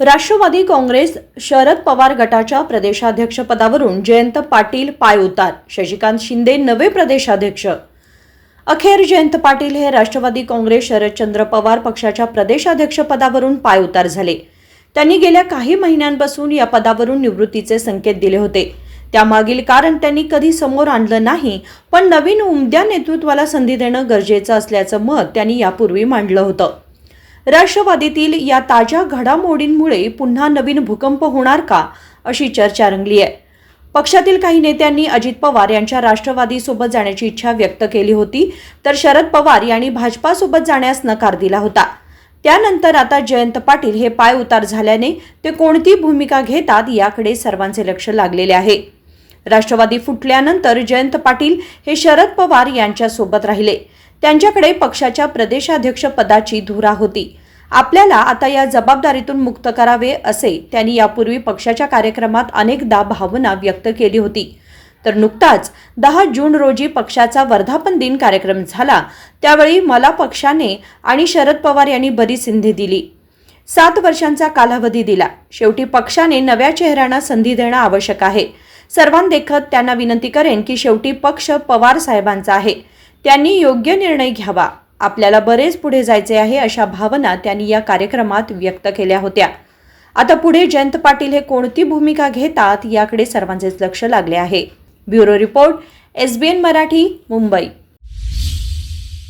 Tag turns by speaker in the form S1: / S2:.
S1: राष्ट्रवादी काँग्रेस शरद पवार गटाच्या प्रदेशाध्यक्षपदावरून जयंत पाटील पायउतार शशिकांत शिंदे नवे प्रदेशाध्यक्ष. अखेर जयंत पाटील हे राष्ट्रवादी काँग्रेस शरदचंद्र पवार पक्षाच्या प्रदेशाध्यक्षपदावरून पायउतार झाले. त्यांनी गेल्या काही महिन्यांपासून या पदावरून निवृत्तीचे संकेत दिले होते. त्यामागील कारण त्यांनी कधी समोर आणलं नाही पण नवीन उमद्या नेतृत्वाला संधी देणं गरजेचं असल्याचं मत त्यांनी यापूर्वी मांडलं होतं. राष्ट्रवादीतील या ताज्या घडामोडींमुळे पुन्हा नवीन भूकंप होणार का अशी चर्चा रंगली आहे. पक्षातील काही नेत्यांनी अजित पवार यांच्या राष्ट्रवादीसोबत जाण्याची इच्छा व्यक्त केली होती तर शरद पवार यांनी भाजपासोबत जाण्यास नकार दिला होता. त्यानंतर आता जयंत पाटील हे पाय उतार झाल्याने ते कोणती भूमिका घेतात याकडे सर्वांचे लक्ष लागलेले आहे. राष्ट्रवादी फुटल्यानंतर जयंत पाटील हे शरद पवार यांच्यासोबत राहिले. त्यांच्याकडे पक्षाच्या प्रदेशाध्यक्ष पदाची धुरा होती. आपल्याला आता या जबाबदारीतून मुक्त करावे असे त्यांनी यापूर्वी पक्षाच्या कार्यक्रमात अनेकदा भावना व्यक्त केली होती. तर नुकताच दहा जून रोजी पक्षाचा वर्धापन दिन कार्यक्रम झाला. त्यावेळी मला पक्षाने आणि शरद पवार यांनी बरीच संधी दिली. सात वर्षांचा कालावधी दिला. शेवटी पक्षाने नव्या चेहऱ्यांना संधी देणं आवश्यक आहे. सर्वांदेखत त्यांना विनंती करेन की शेवटी पक्ष पवार साहेबांचा आहे. त्यांनी योग्य निर्णय घ्यावा. आपल्याला बरेच पुढे जायचे आहे अशा भावना त्यांनी या कार्यक्रमात व्यक्त केल्या होत्या. आता पुढे जयंत पाटील हे कोणती भूमिका घेतात याकडे सर्वांचेच लक्ष लागले आहे. Bureau report SBN Marathi Mumbai.